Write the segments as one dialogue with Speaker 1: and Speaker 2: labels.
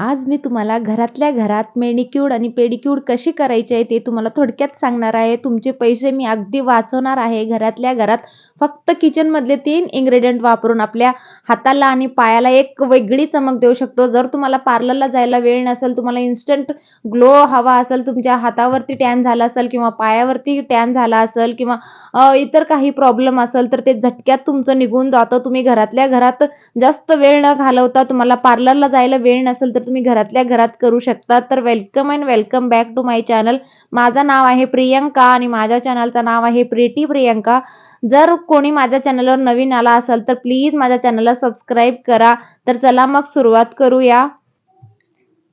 Speaker 1: आज मी तुम्हाला घरातल्या घरात मेडिक्यूड आणि पेडिक्यूड कशी करायची आहे ते तुम्हाला थोडक्यात सांगणार आहे. तुमचे पैसे मी अगदी वाचवणार आहे. घरातल्या घरात फक्त किचनमधले तीन इन्ग्रेडियंट वापरून आपल्या हाताला आणि पायाला एक वेगळी चमक देऊ शकतो. जर तुम्हाला पार्लरला जायला वेळ नसेल तुम्हाला इन्स्टंट ग्लो हवा असेल तुमच्या हातावरती टॅन झाला असेल किंवा पायावरती टॅन झाला असेल किंवा इतर काही प्रॉब्लेम असेल तर ते झटक्यात तुमचं निघून जातं. तुम्ही घरातल्या घरात जास्त वेळ न घालवता तुम्हाला पार्लरला जायला वेळ नसेल तर तुम्ही घरातल्या घरात करू शकता. तर welcome and welcome back to my channel माझं नाव आहे प्रियंका आणि माझ्या चॅनलचं नाव आहे प्रिटी प्रियंका. जर कोणी माझ्या चॅनलवर नवीन आला असेल तर प्लीज माझ्या चॅनलला सबस्क्राईब करा. तर चला मग सुरुवात करूया.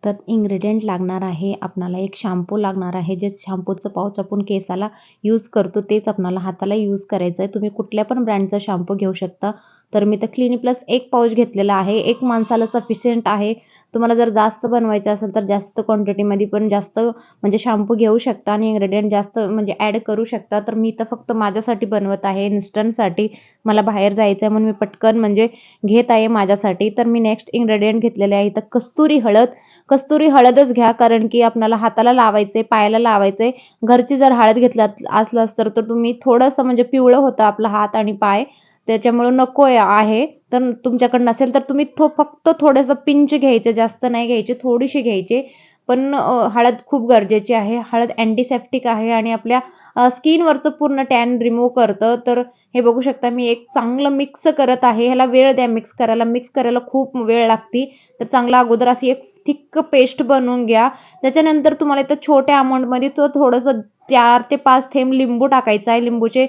Speaker 1: तर इंग्रेडियंट लागणार आहे. आपणाला एक शॅम्पू लागणार आहे. जे शॅम्पूचं पाऊच आपण केसाला यूज करतो तेच आपणाला हाताला यूज करायचं आहे तुम्ही कुठल्या पण ब्रँडचा शॅम्पू घेऊ शकता. तर मी तर क्लिनिक प्लस एक पाऊच घेतलेला आहे. एक माणसाला सफिशियंट आहे. तुम्हाला जर जास्त बनवायचं असेल तर जास्त क्वांटिटीमध्ये पण जास्त म्हणजे शॅम्पू घेऊ शकता आणि इन्ग्रेडियंट जास्त म्हणजे ॲड करू शकता. तर मी तर फक्त माझ्यासाठी बनवत आहे इन्स्टंटसाठी मला बाहेर जायचं आहे म्हणून मी पटकन म्हणजे घेत आहे माझ्यासाठी. तर मी नेक्स्ट इन्ग्रेडियंट घेतलेले आहे तर कस्तुरी हळद. कस्तुरी हळदच घ्या कारण की आपल्याला हाताला लावायचे पायाला लावायचे घरची जर हळद घेतला असलास तर तुम्ही थोडंसं म्हणजे पिवळं होतं आपला हात आणि पाय. त्याच्यामुळं नको आहे. तर तुमच्याकडं नसेल तर तुम्ही थो फक्त थोडंसं पिंच घ्यायचं जास्त नाही घ्यायचे थोडीशी घ्यायचे. पण हळद खूप गरजेची आहे. हळद अँटीसेप्टिक आहे आणि आपल्या स्किनवरचं पूर्ण टॅन रिमूव्ह करतं. तर हे बघू शकता मी एक चांगलं मिक्स करत आहे. ह्याला वेळ द्या मिक्स करायला. मिक्स करायला खूप वेळ लागते. तर चांगला अगोदर अशी एक थिक्क पेस्ट बनवून घ्या. त्याच्यानंतर तुम्हाला इथं छोट्या अमाऊंटमध्ये तो थोडंसं चार ते पाच थेंब लिंबू टाकायचा आहे. लिंबूचे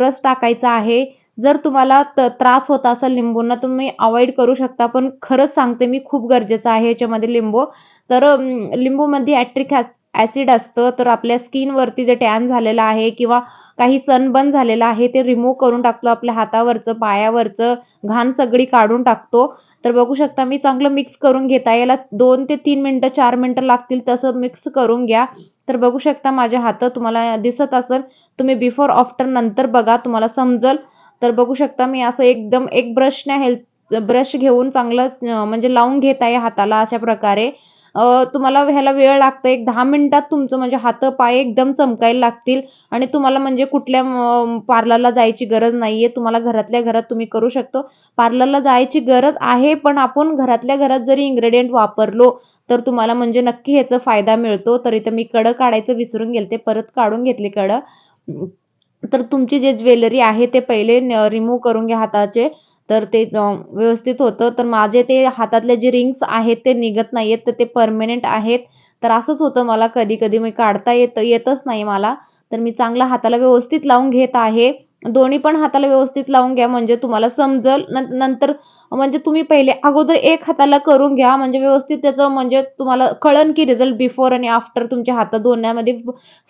Speaker 1: रस टाकायचा आहे. जर तुम्हाला त त्रास होत असेल लिंबूंना तुम्ही अवॉइड करू शकता. पण खरंच सांगते मी खूप गरजेचं आहे याच्यामध्ये लिंबू. तर लिंबूमध्ये ॲट्रिक ॲस ॲसिड असतं. तर आपल्या स्किनवरती जे टॅन झालेलं आहे किंवा काही सनबर्न झालेलं आहे ते रिमूव्ह करून टाकतो. आपल्या हातावरचं पायावरचं घाण सगळी काढून टाकतो. तर बघू शकता मी चांगलं मिक्स करून घेता. याला दोन ते तीन मिनटं चार मिनटं लागतील तसं मिक्स करून घ्या. तर बघू शकता माझे हात तुम्हाला दिसत असेल. तुम्ही बिफोर आफ्टर नंतर बघा. तुम्हाला समजल. तर बघू शकता मी असं एकदम एक ब्रशने हेल्थ ब्रश घेऊन चांगलं म्हणजे लावून घेत आहे हाताला अशा प्रकारे. तुम्हाला ह्याला वेळ लागतं एक दहा मिनिटात तुमचं म्हणजे हात पाय एकदम चमकायला लागतील आणि तुम्हाला म्हणजे कुठल्या पार्लरला जायची गरज नाही आहे तुम्हाला घरातल्या घरात तुम्ही करू शकतो. पार्लरला जायची गरज आहे पण आपण घरातल्या घरात जरी इन्ग्रेडियंट वापरलो तर तुम्हाला म्हणजे नक्की ह्याचा फायदा मिळतो. तर इथं मी कडं काढायचं विसरून गेले ते परत काढून घेतले कडं. तर तुमची जे ज्वेलरी आहे ते पहिले रिमूव्ह करून घ्या हाताचे. तर ते व्यवस्थित होतं. तर माझे ते हातातले जे रिंग्स आहेत ते निघत नाही आहेत तर ते परमनंट आहेत. तर असंच होतं मला कधी कधी मी काढता येत येतच नाही मला. तर मी चांगला हाताला व्यवस्थित लावून घेत आहे. दोन्ही पण हाताला व्यवस्थित लावून घ्या. म्हणजे तुम्हाला समजल न नंतर म्हणजे तुम्ही पहिले अगोदर एक हाताला करून घ्या. म्हणजे व्यवस्थित त्याचं म्हणजे तुम्हाला कळन की रिझल्ट बिफोर आणि आफ्टर तुमच्या हात धुण्यामध्ये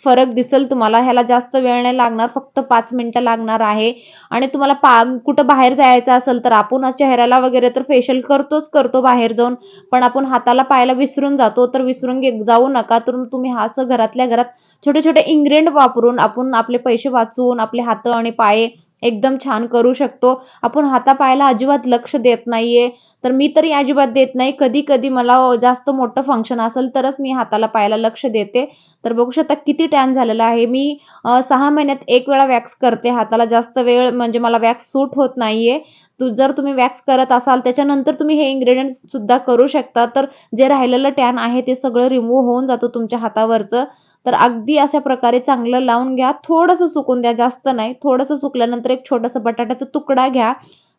Speaker 1: फरक दिसेल तुम्हाला. ह्याला जास्त वेळ नाही लागणार फक्त पाच मिनटं लागणार आहे. आणि तुम्हाला पा कुठं बाहेर जायचं असेल तर आपण चेहऱ्याला वगैरे तर फेशियल करतोच करतो बाहेर जाऊन. पण आपण हाताला पायाला विसरून जातो तर विसरून जाऊ नका. तर तुम्ही हा असं घरातल्या घरात छोटे छोटे इन्ग्रेडियंट वापरून आपण आपले पैसे वाचवून आपले हात आणि पाय एकदम छान करू शकतो. आपण हातापायाला अजिबात लक्ष देत नाहीये. तर मी तरी अजिबात देत नाही. कधी कधी मला जास्त मोठं फंक्शन असेल तरच मी हाताला पायाला लक्ष देते. तर बघू शकता किती टॅन झालेला आहे. मी सहा महिन्यात एक वेळा वॅक्स करते. हाताला जास्त वेळ म्हणजे मला वॅक्स सूट होत नाहीये. तू जर तुम्ही वॅक्स करत असाल त्याच्यानंतर तुम्ही हे इंग्रेडियंट सुद्धा करू शकता. तर जे राहिलेलं टॅन आहे ते सगळं रिमूव्ह होऊन जातं तुमच्या हातावरचं. तर अगदी अशा प्रकारे चांगलं लावून घ्या. थोडंसं सुकून द्या जास्त नाही. थोडंसं सुकल्यानंतर एक छोटासा बटाट्याचा तुकडा घ्या.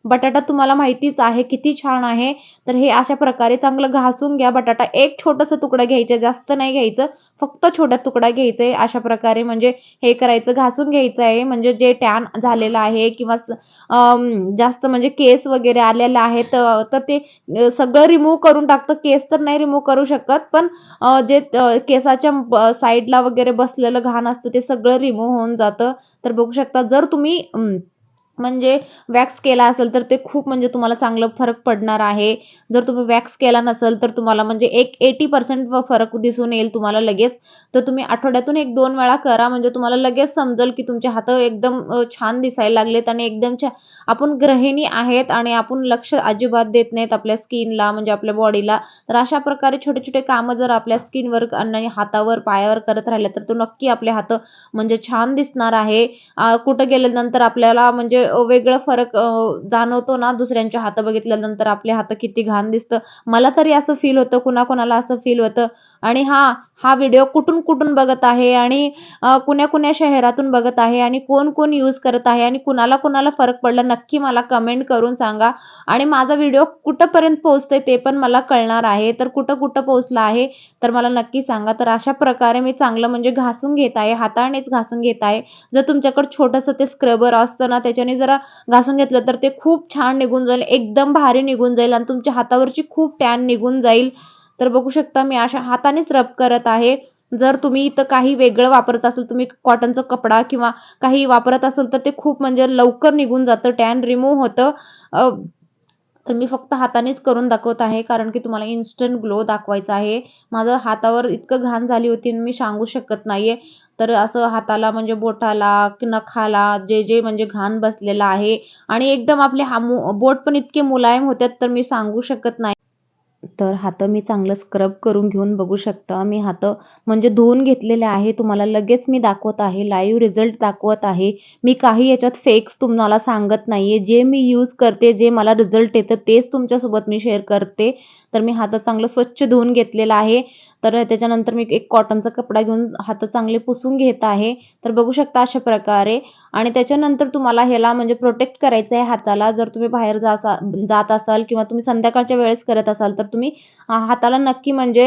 Speaker 1: बटाटा तुम्हाला माहितीच आहे किती छान आहे. तर हे अशा प्रकारे चांगलं घासून घ्या. बटाटा एक छोटंसं तुकडा घ्यायचा जास्त नाही घ्यायचं. फक्त छोटा तुकडा घ्यायचा आहे अशा प्रकारे म्हणजे हे करायचं घासून घ्यायचं आहे. म्हणजे जे टॅन झालेलं आहे किंवा जास्त म्हणजे केस वगैरे आलेलं आहे तर ते सगळं रिमूव्ह करून टाकतं. केस तर नाही रिमूव्ह करू शकत पण जे केसाच्या ब- साईडला वगैरे बसलेलं घाण असतं ते सगळं रिमूव्ह होऊन जातं. तर बघू शकता जर तुम्ही म्हणजे वॅक्स केला असेल तर ते खूप म्हणजे तुम्हाला चांगलं फरक पडणार आहे. जर तुम्ही वॅक्स केला नसेल तर तुम्हाला म्हणजे एक एटी पर्सेंट फरक दिसून येईल तुम्हाला लगेच. तर तुम्ही आठवड्यातून एक दोन वेळा करा म्हणजे तुम्हाला लगेच समजेल की तुमचे हात एकदम छान दिसायला लागलेत आणि एकदम छान आपण गृहिणी आहेत आणि आपण लक्ष अजिबात देत नाहीत आपल्या स्किनला म्हणजे आपल्या बॉडीला तर अशा प्रकारे छोटे छोटे कामं जर आपल्या स्किनवर आणि हातावर पायावर करत राहिले तर तो नक्की आपले हात म्हणजे छान दिसणार आहे. कुठं गेल्यानंतर आपल्याला म्हणजे वेगळं फरक जाणवतो ना दुसऱ्यांचे हात बघितल्यानंतर आपले हात किती घाण दिसतं. मला तरी असं फील होतं कुणाकुणाला असं फील होतं. आणि हां हा व्हिडिओ कुठून कुठून बघत आहे आणि कुण्या कुण्या शहरातून बघत आहे आणि कोण कोण यूज करत आहे आणि कुणाला कुणाला फरक पडला नक्की मला कमेंट करून सांगा. आणि माझा व्हिडिओ कुठंपर्यंत पोहोचतोय ते पण मला कळणार आहे. तर कुठं कुठं पोहोचला आहे तर मला नक्की सांगा. तर अशा प्रकारे मी चांगलं म्हणजे घासून घेत आहे हातानेच घासून घेत आहे. जर तुमच्याकडे छोटंसं ते स्क्रबर असतं ना त्याच्याने जरा घासून घेतलं तर ते खूप छान निघून जाईल एकदम भारी निघून जाईल आणि तुमच्या हातावरची खूप टॅन निघून जाईल. तर बघू शकता मी अशा हातानेच रब करत आहे. जर तुम्ही इथं काही वेगळं वापरत असाल तुम्ही कॉटनचा कपडा किंवा काही वापरत असाल तर ते खूप म्हणजे लवकर निघून जातं टॅन रिमूव्ह होतं. तर मी फक्त हातानेच करून दाखवत आहे कारण की तुम्हाला इन्स्टंट ग्लो दाखवायचा आहे. माझं हातावर इतकं घाण झाली होती मी सांगू शकत नाहीये. तर असं हाताला म्हणजे बोटाला की नखाला जे जे म्हणजे घाण बसलेलं आहे. आणि एकदम आपले हा बोट पण इतके मुलायम होतात तर मी सांगू शकत नाही. तर हातं मी चांगलं स्क्रब करून घेऊन बघू शकता. मी हातं म्हणजे धुवून घेतलेले आहे. तुम्हाला लगेच मी दाखवत आहे. लाईव्ह रिझल्ट दाखवत आहे. मी काही याच्यात फेक्स तुम्हाला सांगत नाही आहे जे मी यूज करते जे मला रिझल्ट येतं तेच तुमच्यासोबत मी शेअर करते. तर मी हात चांगलं स्वच्छ धुवून घेतलेलं आहे. तर त्याच्यानंतर मी एक कॉटनचा कपडा घेऊन हात चांगले पुसून घेत आहे. तर बघू शकता अशा प्रकारे. आणि त्याच्यानंतर तुम्हाला ह्याला म्हणजे प्रोटेक्ट करायचं आहे हाताला. जर तुम्ही बाहेर जासा जात असाल किंवा तुम्ही संध्याकाळच्या वेळेस करत असाल तर तुम्ही हाताला नक्की म्हणजे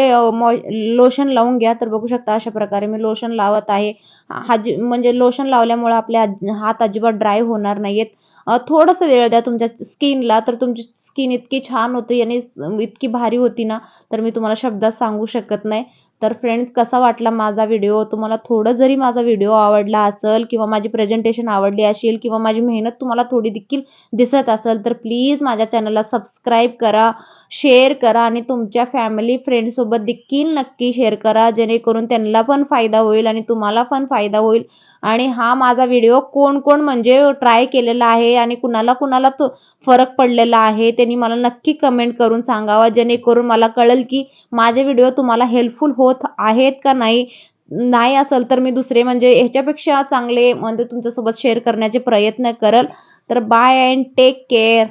Speaker 1: लोशन लावून घ्या. तर बघू शकता अशा प्रकारे मी लोशन लावत आहे. हाजी म्हणजे लोशन लावल्यामुळे आपले हात अजिबात ड्राय होणार नाहीयेत. आहेत थोडंसं वेळ द्या तुमच्या स्किनला तर तुमची स्किन इतकी छान होती आणि इतकी भारी होती ना तर मी तुम्हाला शब्दात सांगू शकत नाही. तर फ्रेंड्स कसा वाटला माझा व्हिडिओ तुम्हाला थोडं जरी माझा व्हिडिओ आवडला असेल किंवा माझी प्रेझेंटेशन आवडली असेल किंवा माझी मेहनत तुम्हाला थोडी देखील दिसत असेल तर प्लीज माझ्या चॅनलला सबस्क्राईब करा शेअर करा आणि तुमच्या फॅमिली फ्रेंडसोबत देखील नक्की शेअर करा जेणेकरून त्यांना पण फायदा होईल आणि तुम्हाला पण फायदा होईल. आणि हा माझा व्हिडिओ कोण कोण म्हणजे ट्राय केलेला आहे आणि कुणाला कुणाला तो फरक पडलेला आहे त्यांनी मला नक्की कमेंट करून सांगावा जेणेकरून मला कळेल की माझे व्हिडिओ तुम्हाला हेल्पफुल होत आहेत का नाही. नाही असेल तर मी दुसरे म्हणजे ह्याच्यापेक्षा चांगले म्हणजे तुमच्यासोबत शेअर करण्याचे प्रयत्न करेल. तर बाय अँड टेक केअर